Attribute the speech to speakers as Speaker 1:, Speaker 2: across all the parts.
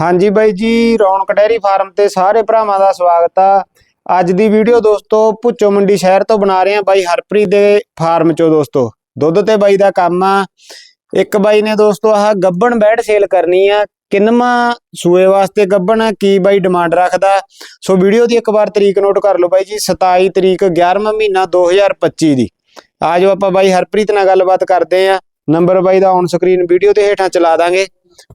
Speaker 1: ਹਾਂਜੀ ਬਾਈ ਜੀ ਰੌਣਕ ਡੈਰੀ ਫਾਰਮ ਤੇ ਸਾਰੇ ਭਰਾਵਾਂ ਦਾ ਸਵਾਗਤ ਆ। ਅੱਜ ਦੀ ਵੀਡੀਓ ਦੋਸਤੋ ਭੁੱਚੋ ਮੰਡੀ ਸ਼ਹਿਰ ਤੋਂ ਬਣਾ ਰਹੇ ਆ ਬਾਈ ਹਰਪ੍ਰੀਤ ਦੇ ਫਾਰਮ ਚੋਂ ਦੋਸਤੋ। ਦੁੱਧ ਤੇ ਬਾਈ ਦਾ ਕੰਮ ਆ। ਇੱਕ ਬਾਈ ਨੇ ਦੋਸਤੋ ਆਹ ਗੱਬਣ ਬੈਡ ਸੇਲ ਕਰਨੀ ਆ। ਕਿੰਨਵਾਂ ਸੂਏ ਵਾਸਤੇ ਗੱਬਣ ਆ, ਕੀ ਬਾਈ ਡਿਮਾਂਡ ਰੱਖਦਾ? ਸੋ ਵੀਡੀਓ ਦੀ ਇੱਕ ਵਾਰ ਤਰੀਕ ਨੋਟ ਕਰ ਲਓ ਬਾਈ ਜੀ 27 ਤਰੀਕ 11ਵਾਂ ਮਹੀਨਾ 2025 ਦੀ। ਆਜੋ ਆਪਾਂ ਬਾਈ ਹਰਪ੍ਰੀਤ ਨਾਲ ਗੱਲਬਾਤ ਕਰਦੇ ਆ। ਨੰਬਰ ਬਾਈ ਦਾ ਔਨ ਸਕਰੀਨ ਵੀਡੀਓ ਦੇ ਹੇਠਾਂ ਚਲਾ ਦਾਂਗੇ।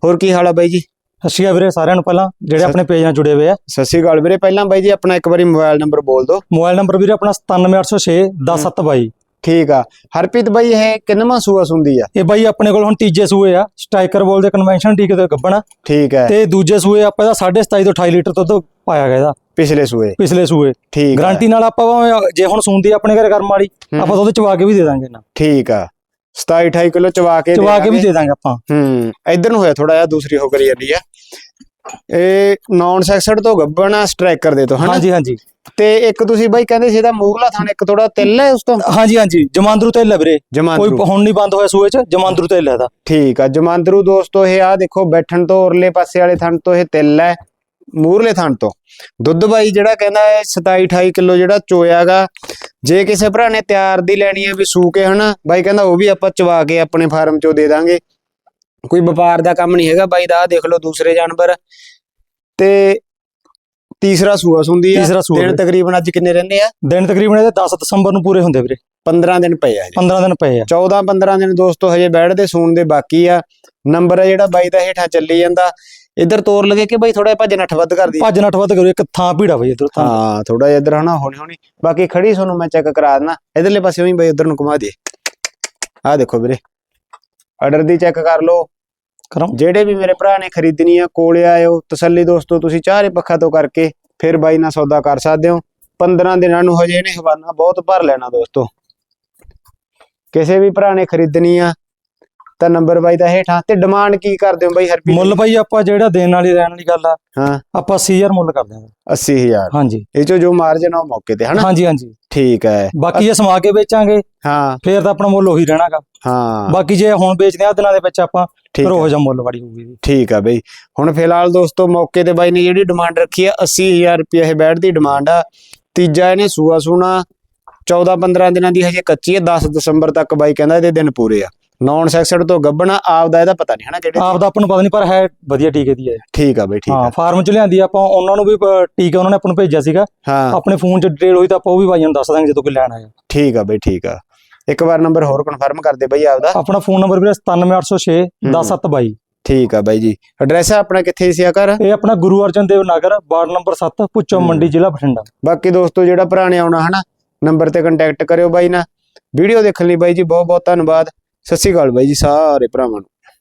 Speaker 1: ਹੋਰ ਕੀ ਹਾਲ ਆ ਬਾਈ ਜੀ?
Speaker 2: ਸਤਿ ਸ਼੍ਰੀ ਅਕਾਲ ਵੀਰੇ ਸਾਰਿਆਂ ਨੂੰ ਪਹਿਲਾਂ ਜਿਹੜੇ ਆਪਣੇ ਪੇਜ ਨਾਲ ਜੁੜੇ ਹੋਏ ਆ।
Speaker 1: ਸਤਿ ਸ਼੍ਰੀ ਅਕਾਲ ਵੀਰੇ ਪਹਿਲਾਂ ਬਾਈ ਜੀ ਆਪਣਾ ਇੱਕ ਵਾਰੀ ਮੋਬਾਈਲ ਨੰਬਰ ਬੋਲ ਦਿਓ।
Speaker 2: ਮੋਬਾਈਲ ਨੰਬਰ ਵੀਰੇ ਆਪਣਾ 97806 10722
Speaker 1: ਠੀਕ ਆ। ਹਰਪ੍ਰੀਤ ਬਾਈ ਇਹ ਕਿੰਨਵਾਂ ਸੂਆ ਸੁੰਦੀ ਆ?
Speaker 2: ਇਹ ਬਾਈ ਆਪਣੇ ਕੋਲ ਹੁਣ ਤੀਜੇ ਸੂਏ ਆ ਸਟ੍ਰਾਈਕਰ ਬੋਲ ਦੇ ਕਨਵੈਨਸ਼ਨ ਟੀਕੇ ਤੇ ਗੱਬਣਾ।
Speaker 1: ਠੀਕ ਹੈ।
Speaker 2: ਤੇ ਦੂਜੇ ਸੂਏ ਆਪਾਂ ਇਹਦਾ 27.5 ਤੋਂ 28 ਲੀਟਰ ਦੁੱਧ ਪਾਇਆ ਗਿਆ ਇਹਦਾ।
Speaker 1: ਪਿਛਲੇ ਸੂਏ।
Speaker 2: ਪਿਛਲੇ ਸੂਏ।
Speaker 1: ਠੀਕ ਆ।
Speaker 2: ਗਾਰੰਟੀ ਨਾਲ ਆਪਾਂ ਜੇ ਹੁਣ ਸੂੰਦੀ ਆਪਣੇ ਘਰੇ ਕਰਮ ਵਾਲੀ। ਆਪਾਂ ਦੁੱਧ ਚਵਾ ਕੇ ਵੀ ਦੇ ਦਾਂਗੇ ਨਾ।
Speaker 1: ਠੀਕ ਆ। 27 28 ਕਿਲੋ ਚਵਾ ਕੇ
Speaker 2: ਚਵਾ ਕੇ ਵੀ। ਦੇ ਦਾਂਗੇ ਆਪਾਂ।
Speaker 1: ਹੂੰ ਇਧਰ ਨੂੰ ਹੋਇਆ ਥੋੜਾ ਜਿਹਾ ਦੂਸਰੀ ਹੋ ਕਰੀ ਜਾਂਦੀ ਆ ਇਹ ਨਾਨ ਸੈਕਸਡ ਤੋਂ ਗੱਬਣਾ ਸਟ੍ਰਾਈਕਰ ਦੇ ਤੋਂ ਹਨਾ?
Speaker 2: ਹਾਂਜੀ ਹਾਂਜੀ।
Speaker 1: ਤੇ ਇੱਕ ਤੁਸੀਂ ਬਾਈ ਕਹਿੰਦੇ ਸੀ ਇਹਦਾ ਮੂਰਲਾ ਥਾਣ ਇੱਕ ਥੋੜਾ ਤਿੱਲ ਹੈ ਉਸ ਤੋਂ?
Speaker 2: ਹਾਂਜੀ ਹਾਂਜੀ ਜਮਾਂਦਰੂ ਤੇ ਲੈ ਵੀਰੇ। ਕੋਈ ਹੁਣ ਨਹੀਂ ਬੰਦ ਹੋਇਆ ਸੂਏ ਚ ਜਮਾਂਦਰੂ ਤੇ ਲੈ ਦਾ
Speaker 1: ਠੀਕ ਆ ਜਮਾਂਦਰੂ ਦੋਸਤੋ ਇਹ ਆ ਦੇਖੋ ਬੈਠਣ ਤੋਂ ਉਰਲੇ ਪਾਸੇ ਵਾਲੇ ਥਣ ਤੋਂ ਇਹ ਤਿੱਲ ਹੈ ਮੂਰਲੇ ਥਣ ਤੋਂ। ਦੁੱਧ ਬਾਈ ਜਿਹੜਾ ਕਹਿੰਦਾ ਹੈ 27 28 ਕਿਲੋ ਜਿਹੜਾ ਚੋਇਆਗਾ ਜੇ ਕਿਸੇ ਭਰਾ ਨੇ ਤਿਆਰ ਦੀ ਲੈਣੀ ਹੈ ਵੀ ਸੂ ਕੇ ਹਨਾ ਬਾਈ ਕਹਿੰਦਾ ਉਹ ਵੀ ਆਪਾਂ ਚਵਾ ਕੇ ਆਪਣੇ ਫਾਰਮ ਚੋਂ ਦੇ ਦਾਂਗੇ। ਕੋਈ ਵਪਾਰ ਦਾ ਕੰਮ ਨਹੀਂ ਹੈਗਾ ਬਾਈ ਦਾ ਦੇਖ ਲਓ ਦੂਸਰੇ ਜਾਨਵਰ। ਤੇ ਤੀਸਰਾ ਸੂਆ ਸੁੰਦੀ
Speaker 2: ਤੀਸਰਾ ਸੂਆ
Speaker 1: ਦਿਨ। ਤਕਰੀਬਨ ਅੱਜ ਕਿੰਨੇ ਰਹਿੰਦੇ ਆ?
Speaker 2: ਦਿਨ ਤਕਰੀਬਨ ਇਹਦੇ 10 ਦਸੰਬਰ ਨੂੰ ਪੂਰੇ ਹੁੰਦੇ ਵੀਰੇ।
Speaker 1: 15 ਦਿਨ ਪਏ ਆ ਹਜੇ।
Speaker 2: 15 ਦਿਨ ਪਏ ਆ।
Speaker 1: 14 15 ਦਿਨ ਦੋਸਤੋ ਹਜੇ ਬੈਠਦੇ ਸੂਣ ਦੇ ਬਾਕੀ ਆ। ਨੰਬਰ ਹੈ ਜਿਹੜਾ ਬਾਈ ਦਾ ਹੇਠਾਂ ਚੱਲੀ ਜਾਂਦਾ। ਇੱਧਰ ਤੋਰ ਲਗੇ ਕਿ ਬਾਈ ਥੋੜਾ ਭੱਜ ਨੱਠ ਵੱਧ ਕਰਦੀ
Speaker 2: ਭੱਜ ਨੱਠ ਵੱਧ ਕਰੋ ਇੱਕ ਥਾਂ ਭੀੜਾ ਬਈ ਇਧਰ ਥਾਂ
Speaker 1: ਹਾਂ ਥੋੜਾ ਜਿਹਾ ਇੱਧਰ ਹਨਾ ਹੌਲੀ ਹੌਲੀ। ਬਾਕੀ ਖੜੀ ਤੁਹਾਨੂੰ ਮੈਂ ਚੈੱਕ ਕਰਾ ਦੇਣਾ ਇਧਰਲੇ ਪਾਸੇ ਵੀ ਬਾਈ ਉਧਰ ਨੂੰ ਘੁਮਾ ਦੇ ਆਹ ਦੇਖੋ ਵੀਰੇ। ਆਰਡਰ ਦੀ ਚੈੱਕ ਕਰ ਲਓ।
Speaker 2: ਕਰਾਂ
Speaker 1: ਜਿਹੜੇ ਵੀ ਮੇਰੇ ਭਰਾ ਨੇ ਖਰੀਦਣੀ ਆ ਕੋਲੇ ਆਇਓ। ਤਸੱਲੀ ਦੋਸਤੋ ਤੁਸੀਂ ਚਾਰੇ ਪੱਖਾਂ ਤੋਂ ਕਰਕੇ ਫਿਰ ਬਾਈ ਨਾਲ ਸੌਦਾ ਕਰ ਸਕਦੇ ਹੋ। 15 ਦਿਨਾਂ ਨੂੰ ਹਜੇ ਇਹਨੇ ਹਵਾਨਾ ਬਹੁਤ ਭਰ ਲੈਣਾ ਦੋਸਤੋ। ਕਿਸੇ ਵੀ ਭਰਾ ਨੇ ਖਰੀਦਣੀ ਆ ਤਾਂ ਨੰਬਰ ਬਾਈ ਦਾ ਹੇਠਾਂ। ਤੇ ਡਿਮਾਂਡ ਕੀ ਕਰਦੇ ਹੋ ਬਾਈ ਹਰਪੀ
Speaker 2: ਮੁੱਲ ਭਾਈ ਆਪਾਂ ਜਿਹੜਾ ਦੇਣ ਵਾਲੀ ਰਹਿਣ ਵਾਲੀ ਗੱਲ ਆ
Speaker 1: ਹਾਂ।
Speaker 2: ਆਪਾਂ 80000 ਮੁੱਲ ਕਰਦੇ ਹਾਂ।
Speaker 1: 80000
Speaker 2: ਹਾਂਜੀ।
Speaker 1: ਇਹ ਚੋਂ ਜੋ ਮਾਰਜਨ ਆ ਮੌਕੇ ਤੇ ਹਨਾ?
Speaker 2: ਹਾਂਜੀ ਹਾਂਜੀ।
Speaker 1: ਠੀਕ ਹੈ।
Speaker 2: ਬਾਕੀ ਜੇ ਸਮਾ ਕੇ ਵੇਚਾਂਗੇ
Speaker 1: ਹਾਂ।
Speaker 2: ਫੇਰ ਤਾਂ ਆਪਣਾ ਮੁੱਲ ਉਹੀ ਰਹਿਣਾਗਾ।
Speaker 1: ਹਾਂ।
Speaker 2: ਬਾਕੀ ਜੇ ਹੁਣ ਵੇਚਦੇ ਆ ਦਿਨਾਂ ਦੇ ਵਿੱਚ ਆਪਾਂ ਫਿਰ ਉਹ ਜਿਹਾ ਮੁੱਲ ਵਾੜੀ ਹੋਊਗੀ
Speaker 1: ਠੀਕ ਆ ਬਈ। ਹੁਣ ਫਿਲਹਾਲ ਦੋਸਤੋ ਮੌਕੇ ਤੇ ਬਾਈ ਨੇ ਜਿਹੜੀ ਡਿਮਾਂਡ ਰੱਖੀ ਆ 80000 ਰੁਪਏ ਇਹ ਬੈਠ ਦੀ ਡਿਮਾਂਡ ਆ। ਤੀਜਾ ਇਹਨੇ ਸੂਆ ਸੂਣਾ 14 15 ਦਿਨਾਂ ਦੀ ਹਜੇ ਕੱਚੀ ਹੈ 10 ਦਸੰਬਰ ਤੱਕ ਬਾਈ ਕਹਿੰਦਾ ਇਹਦੇ ਦਿਨ ਪੂਰੇ ਆ। ਨੌਨ ਸੈਕਸਡ ਤੋਂ ਗੱਬਣਾ ਆਪਦਾ ਇਹਦਾ ਪਤਾ ਨਹੀਂ ਹਨਾ ਕਿਹੜੇ?
Speaker 2: ਆਪ ਦਾ ਆਪਾਂ ਨੂੰ ਪਤਾ ਨਹੀਂ ਪਰ ਹੈ ਵਧੀਆ ਟੀਕੇ ਦੀ ਹੈ।
Speaker 1: ਠੀਕ ਆ ਬਈ ਠੀਕ
Speaker 2: ਹਾਂ
Speaker 1: ਆ
Speaker 2: ਫਾਰਮ ਚ ਲਿਆਂਦੀ ਆਪਾਂ ਉਹਨਾਂ ਨੂੰ ਵੀ ਟੀਕਾ ਉਹਨਾਂ ਨੇ ਆਪਾਂ ਨੂੰ ਭੇਜਿਆ ਸੀਗਾ।
Speaker 1: ਹਾਂ।
Speaker 2: ਆਪਣੇ ਫੋਨ ਚ ਡਿਟੇਲ ਹੋਈ ਤਾਂ ਆਪਾਂ ਉਹ ਵੀ ਭਾਈਆਂ ਨੂੰ ਦੱਸ ਦਾਂਗੇ ਜਦੋਂ ਕੋਈ ਲੈਣ ਆਇਆ।
Speaker 1: ਠੀਕ ਆ ਬਈ ਠੀਕ ਆ। ਇੱਕ ਵਾਰ ਨੰਬਰ ਹੋਰ ਕਨਫਰਮ ਕਰ ਦੇ ਬਈ ਆਪਦਾ।
Speaker 2: ਆਪਣਾ ਫੋਨ ਨੰਬਰ ਵੀਰੇ 97806 10722
Speaker 1: ਠੀਕ ਆ ਬਾਈ ਜੀ। ਐਡਰੈਸ ਆਪਣਾ ਕਿੱਥੇ ਸੀ ਆ ਘਰ?
Speaker 2: ਇਹ ਆਪਣਾ ਗੁਰੂ ਅਰਜਨ ਦੇਵ ਨਗਰ ਵਾਰਡ ਨੰਬਰ 7 ਪੁੱਚੋ। ਮੰਡੀ ਜ਼ਿਲ੍ਹਾ ਬਠਿੰਡਾ।
Speaker 1: ਬਾਕੀ ਦੋਸਤੋ ਜਿਹੜਾ ਭਰਾ ਨੇ ਆਉਣਾ ਹਨਾ ਨੰਬਰ ਤੇ ਕੰਟੈਕਟ ਕਰਿਓ ਬਾਈ ਨਾਲ। ਵੀਡੀਓ ਦੇਖਣ ਲਈ ਬਾਈ ਜੀ ਬਹੁਤ ਬਹੁਤ ਧੰਨਵਾਦ। ਸਤਿ ਸ਼੍ਰੀ ਅਕਾਲ ਬਾਈ ਜੀ ਸਾਰੇ ਭਰਾਵਾਂ ਨੂੰ।